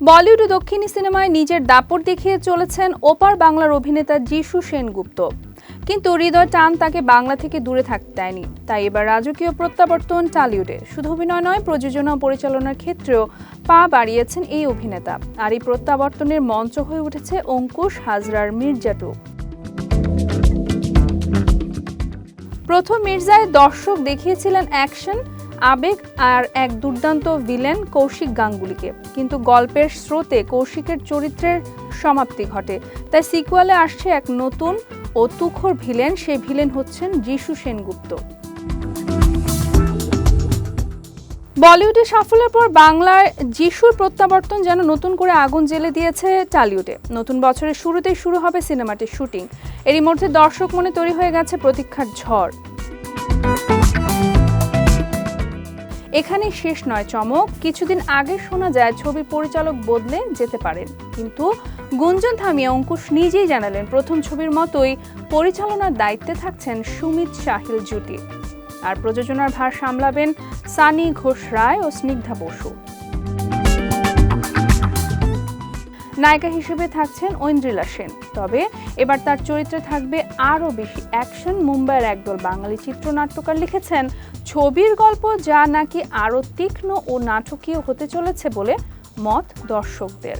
বলিউড ও দক্ষিণী সিনেমায় নিজের দাপট দেখিয়ে চলেছেন ওপার বাংলার অভিনেতা যিশু সেনগুপ্ত। কিন্তু হৃদয় টান তাকে বাংলা থেকে দূরে থাকতে দেয়নি। তাই এবার রাজকীয় প্রত্যাবর্তন টালিউডে। শুধু অভিনয় নয়, প্রযোজনা পরিচালনার ক্ষেত্রেও পা বাড়িয়েছেন এই অভিনেতা। আর এই প্রত্যাবর্তনের মঞ্চ হয়ে উঠেছে অঙ্কুশ হাজরার মির্জাটু প্রথম মির্জায় দর্শক দেখিয়েছিলেন অ্যাকশন আবেগ আর এক দুর্দান্ত ভিলেন কৌশিক গাঙ্গুলিকে। কিন্তু গল্পের স্রোতে কৌশিকের চরিত্রের সমাপ্তি ঘটে। তাই সিকুয়ালে আসছে এক নতুন ও তুখর ভিলেন। সেই ভিলেন হচ্ছেন যিশু সেনগুপ্ত। বলিউডে সাফল্যের পর বাংলায় যিশুর প্রত্যাবর্তন যেন নতুন করে আগুন জ্বেলে দিয়েছে টালিউডে। নতুন বছরের শুরুতেই শুরু হবে সিনেমাটির শুটিং। এরই মধ্যে দর্শক মনে তৈরি হয়ে গেছে প্রতীক্ষার ঝড়। এখানে শেষ নয় চমক। কিছুদিন আগে শোনা যায় ছবি পরিচালক বদলে যেতে পারেন। কিন্তু গুঞ্জন থামিয়ে অঙ্কুশ নিজেই জানালেন প্রথম ছবির মতোই পরিচালনার দায়িত্বে থাকছেন সুমিত সাহিল জুটি। আর প্রযোজনার ভার সামলাবেন সানি ঘোষ রায় ও স্নিগ্ধা বসু। নায়িকা হিসেবে থাকছেন ঐন্দ্রিলা সেন। তবে এবার তার চরিত্রে থাকবে আরও বেশি অ্যাকশন। মুম্বাইয়ের একদল বাঙালি চিত্রনাট্যকার লিখেছেন, ছবির গল্প যা নাকি আরও তীক্ষ্ণ ও নাটকীয় হতে চলেছে বলে মত দর্শকদের।